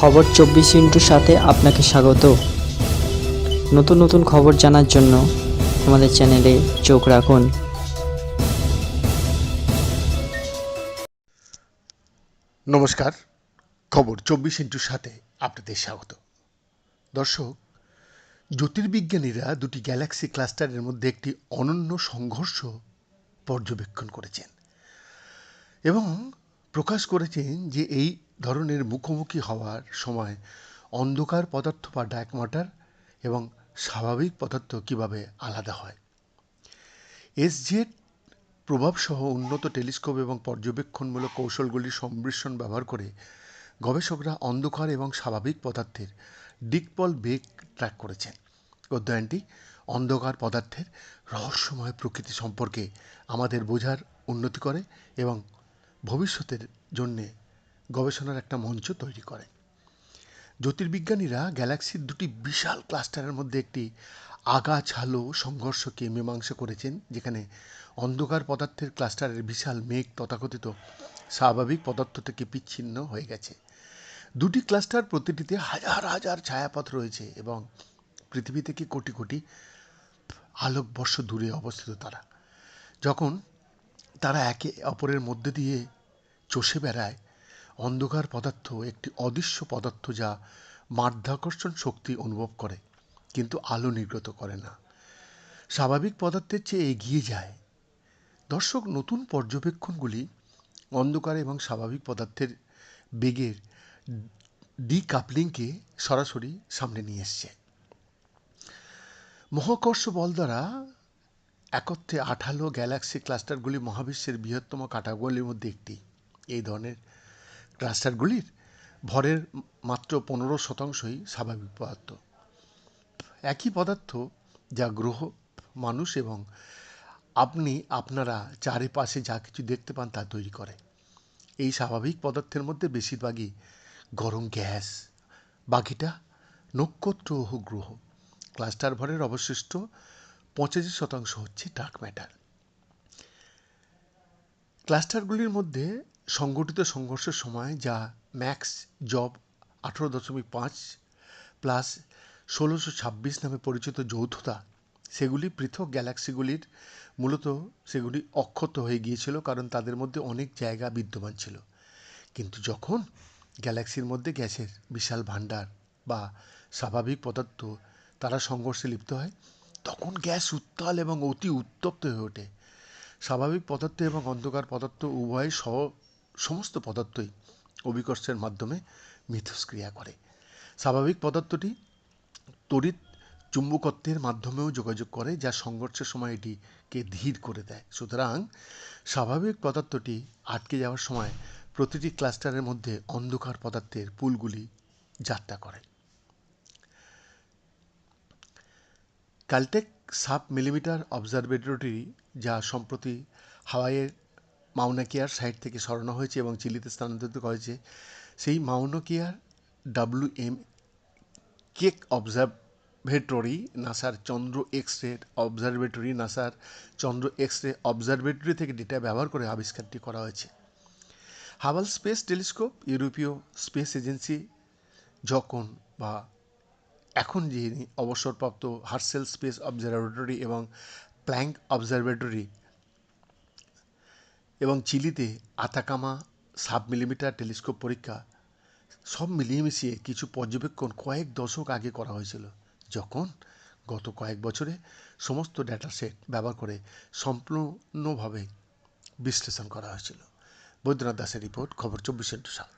খবর চব্বিশ ইন্টুর সাথে আপনাকে স্বাগত। নতুন নতুন খবর জানার জন্য আমাদের চ্যানেলে চোখ রাখুন। নমস্কার, খবর চব্বিশ ইন্টুর সাথে আপনাদের স্বাগত। দর্শক, জ্যোতির্বিজ্ঞানীরা দুটি গ্যালাক্সি ক্লাস্টারের মধ্যে একটি অনন্য সংঘর্ষ পর্যবেক্ষণ করেছেন এবং প্রকাশ করেছেন যে এই ধরনের মুখোমুখি হওয়ার সময় অন্ধকার পদার্থ বা ডার্ক ম্যাটার এবং স্বাভাবিক পদার্থ কীভাবে আলাদা হয়? এসজেড প্রভাবসহ উন্নত টেলিস্কোপ এবং পর্যবেক্ষণমূলক কৌশলগুলির সম্মিশ্রণ ব্যবহার করে গবেষকরা অন্ধকার এবং স্বাভাবিক পদার্থের ডিকপল বেগ ট্র্যাক করেছেন। অধ্যয়নটি অন্ধকার পদার্থের রহস্যময় প্রকৃতি সম্পর্কে আমাদের বোঝার উন্নতি করে এবং ভবিষ্যতের জন্যে গবেষণার একটা মঞ্চ তৈরি করে। জ্যোতির্বিজ্ঞানীরা গ্যালাক্সির দুটি বিশাল ক্লাস্টারের মধ্যে একটি আগাছালো সংঘর্ষকে মীমাংসা করেছেন, যেখানে অন্ধকার পদার্থের ক্লাস্টারের বিশাল মেঘ তথাকথিত স্বাভাবিক পদার্থ থেকে বিচ্ছিন্ন হয়ে গেছে। দুটি ক্লাস্টার প্রতিটিতে হাজার হাজার ছায়াপথ রয়েছে এবং পৃথিবী থেকে কোটি কোটি আলোকবর্ষ দূরে অবস্থিত তারা। যখন তারা একে অপরের মধ্যে দিয়ে চষে বেড়ায় অন্ধকার পদার্থ একটি অদৃশ্য পদার্থ যা মাধ্যাকর্ষণ শক্তি অনুভব করে, কিন্তু আলো নির্গত করে না। স্বাভাবিক পদার্থের চেয়ে এগিয়ে যায়। দর্শক, নতুন পর্যবেক্ষণগুলি অন্ধকার এবং স্বাভাবিক পদার্থের বেগের ডিকাপলিংকে সরাসরি সামনে নিয়ে এসছে। মহাকর্ষ বল দ্বারা একত্রে আঠালো গ্যালাক্সি ক্লাস্টারগুলি মহাবিশ্বের বৃহত্তম কাটাগুলির মধ্যে একটি। এই ধরনের ক্লাস্টারগুলির ভরের মাত্র পনেরো শতাংশই স্বাভাবিক পদার্থ। একই পদার্থ যা গ্রহ, মানুষ এবং আপনি, আপনারা চারিপাশে যা কিছু দেখতে পান তা তৈরি করে। এই স্বাভাবিক পদার্থের মধ্যে বেশিরভাগই গরম গ্যাস, বাকিটা নক্ষত্র ও গ্রহ। ক্লাস্টার ভরের অবশিষ্ট পঁচাশি শতাংশ হচ্ছে ডার্ক ম্যাটার। ক্লাস্টারগুলির মধ্যে সংগঠিত সংঘর্ষের সময় যা ম্যাক্স জব আঠেরো দশমিক পাঁচ প্লাস ষোলোশো ছাব্বিশ নামে পরিচিত যৌথতা, সেগুলি পৃথক গ্যালাক্সিগুলির মূলত সেগুলি অক্ষত হয়ে গিয়েছিল কারণ তাদের মধ্যে অনেক জায়গা বিদ্যমান ছিল। কিন্তু যখন গ্যালাক্সির মধ্যে গ্যাসের বিশাল ভাণ্ডার বা স্বাভাবিক পদার্থ তারা সংঘর্ষে লিপ্ত হয়, তখন গ্যাস উত্তাল এবং অতি উত্তপ্ত হয়ে ওঠে। স্বাভাবিক পদার্থ এবং অন্ধকার পদার্থ উভয় সহ সমস্ত পদার্থই অভিকর্ষের মাধ্যমে মিথস্ক্রিয়া করে। স্বাভাবিক পদার্থটি তড়িৎ চুম্বকত্বের মাধ্যমেও যোগাযোগ করে, যা সংঘর্ষের সময় এটিকে ধীর করে দেয়। সুতরাং স্বাভাবিক পদার্থটি আটকে যাওয়ার সময় প্রতিটি ক্লাস্টারের মধ্যে অন্ধকার পদার্থের পুলগুলি যাত্রা করে। ক্যালটেক সাব মিলিমিটার অবজারভেটরি যা সম্প্রতি হাওয়াইয়ের মাউনাকিয়ার সাইট থেকে সরানো হয়েছে এবং চিলিতে স্থানান্তরিত হয়েছে। সেই মাউনাকিয়ার ডাব্লিউ এম কেক অবজারভেটরি, নাসার চন্দ্র এক্স রে অবজারভেটরি, নাসার চন্দ্র এক্স রে অবজারভেটরি থেকে ডেটা ব্যবহার করে আবিষ্কারটি করা হয়েছে। হাবাল স্পেস টেলিস্কোপ, ইউরোপীয় স্পেস এজেন্সি, যখন বা এখন যিনি অবসরপ্রাপ্ত হার্সেল স্পেস অবজারভেটরি এবং প্ল্যাঙ্ক অবজারভেটরি এবং চিলিতে আতাকামা সাব মিলিমিটার টেলিস্কোপ পরীক্ষা সব মিলিয়ে মিশিয়ে কিছু পর্যবেক্ষণ কয়েক দশক আগে করা হয়েছিল, যখন গত কয়েক বছরে সমস্ত ডেটা সেট ব্যবহার করে সম্পূর্ণভাবে বিশ্লেষণ করা হয়েছিল। বৈদ্যনাথ দাসের রিপোর্ট, খবর চব্বিশ ইন্টু সাত।